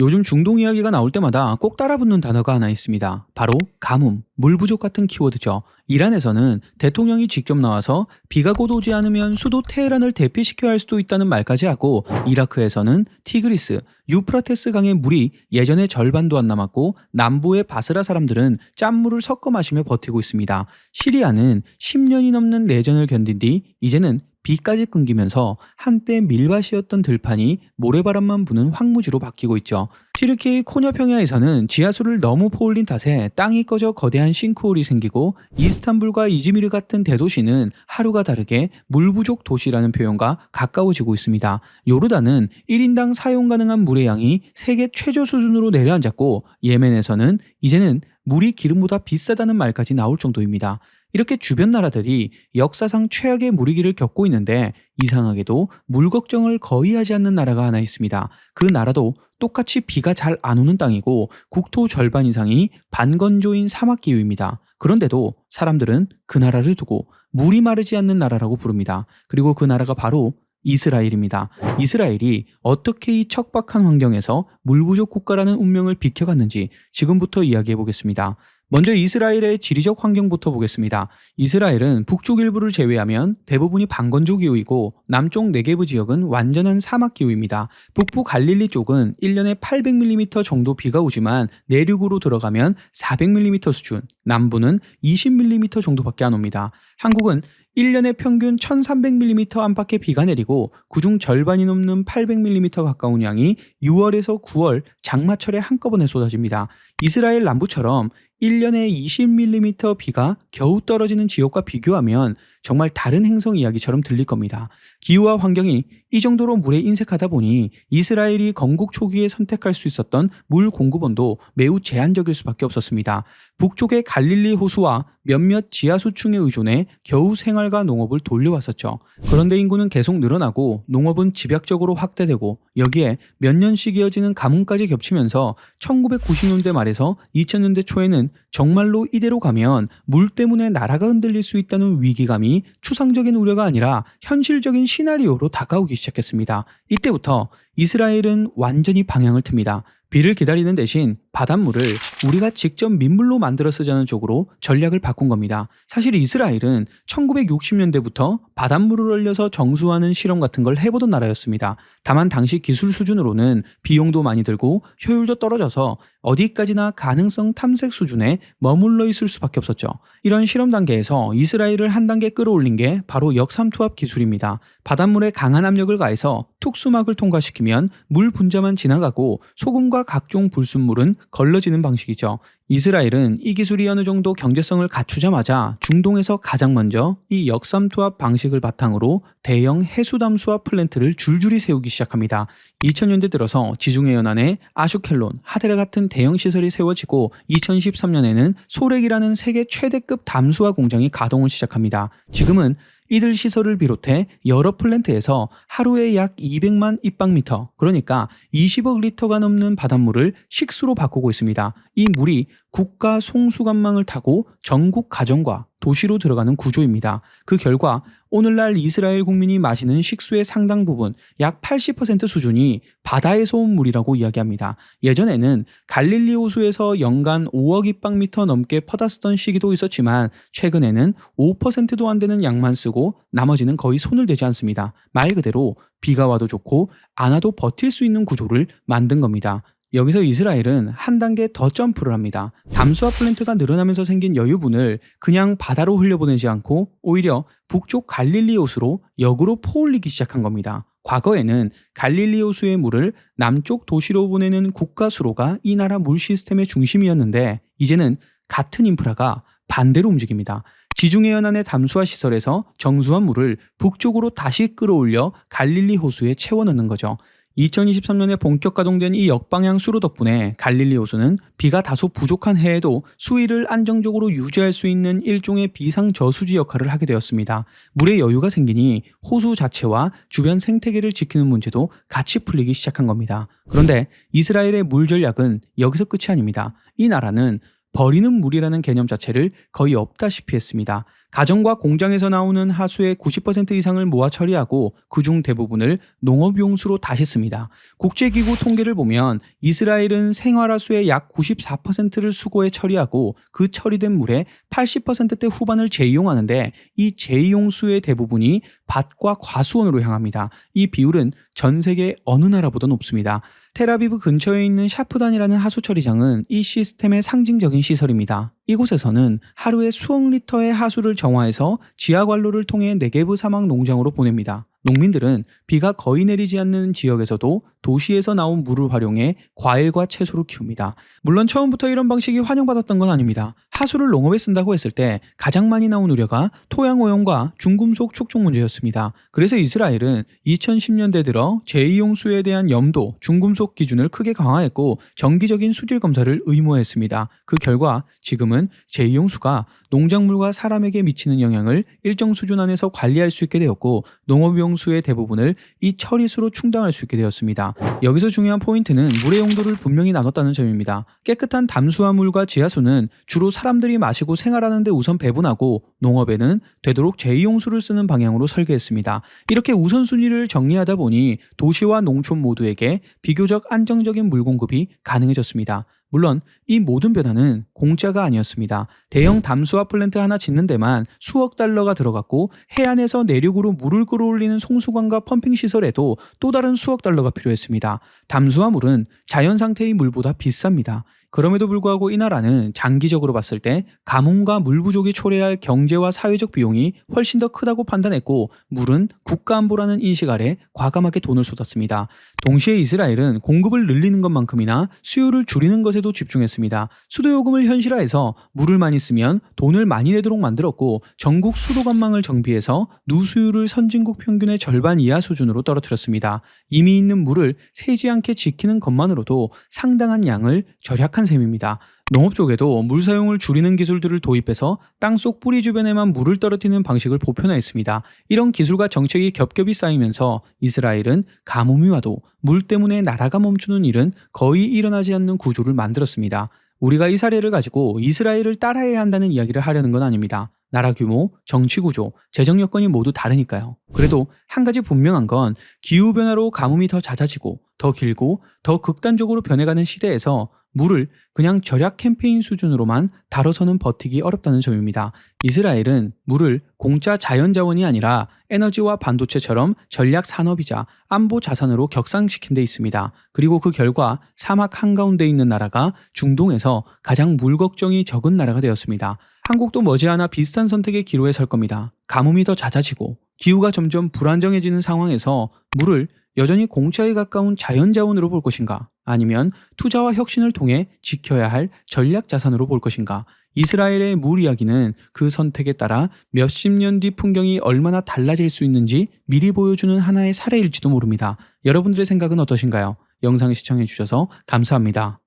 요즘 중동 이야기가 나올 때마다 꼭 따라붙는 단어가 하나 있습니다. 바로 가뭄, 물 부족 같은 키워드죠. 이란에서는 대통령이 직접 나와서 비가 곧 오지 않으면 수도 테헤란을 대피시켜야 할 수도 있다는 말까지 하고 이라크에서는 티그리스, 유프라테스 강의 물이 예전의 절반도 안 남았고 남부의 바스라 사람들은 짠물을 섞어 마시며 버티고 있습니다. 시리아는 10년이 넘는 내전을 견딘 뒤 이제는 비까지 끊기면서 한때 밀밭이었던 들판이 모래바람만 부는 황무지로 바뀌고 있죠. 튀르키의 코녀 평야에서는 지하수를 너무 퍼올린 탓에 땅이 꺼져 거대한 싱크홀이 생기고 이스탄불과 이즈미르 같은 대도시는 하루가 다르게 물 부족 도시라는 표현과 가까워지고 있습니다. 요르단은 1인당 사용 가능한 물의 양이 세계 최저 수준으로 내려앉았고 예멘에서는 이제는 물이 기름보다 비싸다는 말까지 나올 정도입니다. 이렇게 주변 나라들이 역사상 최악의 물위기를 겪고 있는데 이상하게도 물 걱정을 거의 하지 않는 나라가 하나 있습니다. 그 나라도 똑같이 비가 잘 안 오는 땅이고 국토 절반 이상이 반건조인 사막 기후입니다. 그런데도 사람들은 그 나라를 두고 물이 마르지 않는 나라라고 부릅니다. 그리고 그 나라가 바로 이스라엘입니다. 이스라엘이 어떻게 이 척박한 환경에서 물 부족 국가라는 운명을 비켜갔는지 지금부터 이야기해 보겠습니다. 먼저 이스라엘의 지리적 환경부터 보겠습니다. 이스라엘은 북쪽 일부를 제외하면 대부분이 반건조 기후이고 남쪽 네게브 지역은 완전한 사막 기후입니다. 북부 갈릴리 쪽은 1년에 800mm 정도 비가 오지만 내륙으로 들어가면 400mm 수준, 남부는 20mm 정도밖에 안 옵니다. 한국은 1년에 평균 1300mm 안팎의 비가 내리고 그중 절반이 넘는 800mm 가까운 양이 6월에서 9월 장마철에 한꺼번에 쏟아집니다. 이스라엘 남부처럼 1년에 20mm 비가 겨우 떨어지는 지역과 비교하면 정말 다른 행성 이야기처럼 들릴 겁니다. 기후와 환경이 이 정도로 물에 인색하다 보니 이스라엘이 건국 초기에 선택할 수 있었던 물 공급원도 매우 제한적일 수밖에 없었습니다. 북쪽의 갈릴리 호수와 몇몇 지하수층에 의존해 겨우 생활과 농업을 돌려왔었죠. 그런데 인구는 계속 늘어나고 농업은 집약적으로 확대되고 여기에 몇 년씩 이어지는 가뭄까지 겹치면서 1990년대 말에서 2000년대 초에는 정말로 이대로 가면 물 때문에 나라가 흔들릴 수 있다는 위기감이 추상적인 우려가 아니라 현실적인 시나리오로 다가오기 시작했습니다. 이때부터 이스라엘은 완전히 방향을 틉니다. 비를 기다리는 대신 바닷물을 우리가 직접 민물로 만들어 쓰자는 쪽으로 전략을 바꾼 겁니다. 사실 이스라엘은 1960년대부터 바닷물을 얼려서 정수하는 실험 같은 걸 해보던 나라였습니다. 다만 당시 기술 수준으로는 비용도 많이 들고 효율도 떨어져서 어디까지나 가능성 탐색 수준에 머물러 있을 수밖에 없었죠. 이런 실험 단계에서 이스라엘을 한 단계 끌어올린 게 바로 역삼투압 기술입니다. 바닷물에 강한 압력을 가해서 툭수막을 통과시키 면 물 분자만 지나가고 소금과 각종 불순물은 걸러지는 방식이죠. 이스라엘은 이 기술이 어느 정도 경제성을 갖추자마자 중동에서 가장 먼저 이 역삼투압 방식을 바탕으로 대형 해수담수압 플랜트를 줄줄이 세우기 시작합니다. 2000년대 들어서 지중해 연안에 아슈켈론, 하데라 같은 대형 시설이 세워지고 2013년에는 소렉이라는 세계 최대급 담수화 공장이 가동을 시작합니다. 지금은 이들 시설을 비롯해 여러 플랜트에서 하루에 약 200만 입방미터, 그러니까 20억 리터가 넘는 바닷물을 식수로 바꾸고 있습니다. 이 물이 국가 송수관망을 타고 전국 가정과 도시로 들어가는 구조입니다. 그 결과 오늘날 이스라엘 국민이 마시는 식수의 상당 부분, 약 80% 수준이 바다에서 온 물이라고 이야기합니다. 예전에는 갈릴리 호수에서 연간 5억 입방미터 넘게 퍼다 쓰던 시기도 있었지만 최근에는 5%도 안 되는 양만 쓰고 나머지는 거의 손을 대지 않습니다. 말 그대로 비가 와도 좋고 안 와도 버틸 수 있는 구조를 만든 겁니다. 여기서 이스라엘은 한 단계 더 점프를 합니다. 담수화 플랜트가 늘어나면서 생긴 여유분을 그냥 바다로 흘려보내지 않고 오히려 북쪽 갈릴리 호수로 역으로 퍼올리기 시작한 겁니다. 과거에는 갈릴리 호수의 물을 남쪽 도시로 보내는 국가수로가 이 나라 물 시스템의 중심이었는데 이제는 같은 인프라가 반대로 움직입니다. 지중해 연안의 담수화 시설에서 정수한 물을 북쪽으로 다시 끌어올려 갈릴리 호수에 채워 넣는 거죠. 2023년에 본격 가동된 이 역방향 수로 덕분에 갈릴리 호수는 비가 다소 부족한 해에도 수위를 안정적으로 유지할 수 있는 일종의 비상 저수지 역할을 하게 되었습니다. 물의 여유가 생기니 호수 자체와 주변 생태계를 지키는 문제도 같이 풀리기 시작한 겁니다. 그런데 이스라엘의 물 전략은 여기서 끝이 아닙니다. 이 나라는 버리는 물이라는 개념 자체를 거의 없다시피 했습니다. 가정과 공장에서 나오는 하수의 90% 이상을 모아 처리하고 그중 대부분을 농업용수로 다시 씁니다. 국제기구 통계를 보면 이스라엘은 생활하수의 약 94%를 수거해 처리하고 그 처리된 물의 80%대 후반을 재이용하는데 이 재이용수의 대부분이 밭과 과수원으로 향합니다. 이 비율은 전 세계 어느 나라보다 높습니다. 테라비브 근처에 있는 샤프단이라는 하수 처리장은 이 시스템의 상징적인 시설입니다. 이곳에서는 하루에 수억 리터의 하수를 정화해서 지하 관로를 통해 네게브 사막 농장으로 보냅니다. 농민들은 비가 거의 내리지 않는 지역에서도 도시에서 나온 물을 활용해 과일과 채소를 키웁니다. 물론 처음부터 이런 방식이 환영받았던 건 아닙니다. 하수를 농업에 쓴다고 했을 때 가장 많이 나온 우려가 토양 오염과 중금속 축적 문제였습니다. 그래서 이스라엘은 2010년대 들어 제2용수에 대한 염도, 중금속 기준을 크게 강화했고 정기적인 수질 검사를 의무화했습니다. 그 결과 지금은 제2용수가 농작물과 사람에게 미치는 영향을 일정 수준 안에서 관리할 수 있게 되었고 농업용 수의 대부분을 이 처리수로 충당할 수 있게 되었습니다. 여기서 중요한 포인트는 물의 용도를 분명히 나눴다는 점입니다. 깨끗한 담수화물과 지하수는 주로 사람들이 마시고 생활하는 데 우선 배분하고 농업에는 되도록 제2용수를 쓰는 방향으로 설계했습니다. 이렇게 우선순위를 정리하다 보니 도시와 농촌 모두에게 비교적 안정적인 물 공급이 가능해졌습니다. 물론 이 모든 변화는 공짜가 아니었습니다. 대형 담수화 플랜트 하나 짓는 데만 수억 달러가 들어갔고 해안에서 내륙으로 물을 끌어올리는 송수관과 펌핑 시설에도 또 다른 수억 달러가 필요했습니다. 담수화 물은 자연 상태의 물보다 비쌉니다. 그럼에도 불구하고 이 나라는 장기적으로 봤을 때 가뭄과 물 부족이 초래할 경제와 사회적 비용이 훨씬 더 크다고 판단했고 물은 국가 안보라는 인식 아래 과감하게 돈을 쏟았습니다. 동시에 이스라엘은 공급을 늘리는 것만큼이나 수요를 줄이는 것에도 집중했습니다. 수도 요금을 현실화해서 물을 많이 쓰면 돈을 많이 내도록 만들었고 전국 수도 관망을 정비해서 누수율을 선진국 평균의 절반 이하 수준으로 떨어뜨렸습니다. 이미 있는 물을 새지 않게 지키는 것만으로도 상당한 양을 절약 한 셈입니다. 농업 쪽에도 물 사용을 줄이는 기술들을 도입해서 땅속 뿌리 주변에만 물을 떨어뜨리는 방식을 보편화했습니다. 이런 기술과 정책이 겹겹이 쌓이면서 이스라엘은 가뭄이 와도 물 때문에 나라가 멈추는 일은 거의 일어나지 않는 구조를 만들었습니다. 우리가 이 사례를 가지고 이스라엘을 따라해야 한다는 이야기를 하려는 건 아닙니다. 나라 규모, 정치 구조, 재정 여건이 모두 다르니까요. 그래도 한 가지 분명한 건 기후 변화로 가뭄이 더 잦아지고 더 길고 더 극단적으로 변해가는 시대에서 물을 그냥 절약 캠페인 수준으로만 다뤄서는 버티기 어렵다는 점입니다. 이스라엘은 물을 공짜 자연 자원이 아니라 에너지와 반도체처럼 전략 산업이자 안보 자산으로 격상시킨 데 있습니다. 그리고 그 결과 사막 한가운데 있는 나라가 중동에서 가장 물 걱정이 적은 나라가 되었습니다. 한국도 머지않아 비슷한 선택의 기로에 설 겁니다. 가뭄이 더 잦아지고 기후가 점점 불안정해지는 상황에서 물을 여전히 공짜에 가까운 자연 자원으로 볼 것인가? 아니면 투자와 혁신을 통해 지켜야 할 전략 자산으로 볼 것인가? 이스라엘의 물 이야기는 그 선택에 따라 몇십 년 뒤 풍경이 얼마나 달라질 수 있는지 미리 보여주는 하나의 사례일지도 모릅니다. 여러분들의 생각은 어떠신가요? 영상 시청해 주셔서 감사합니다.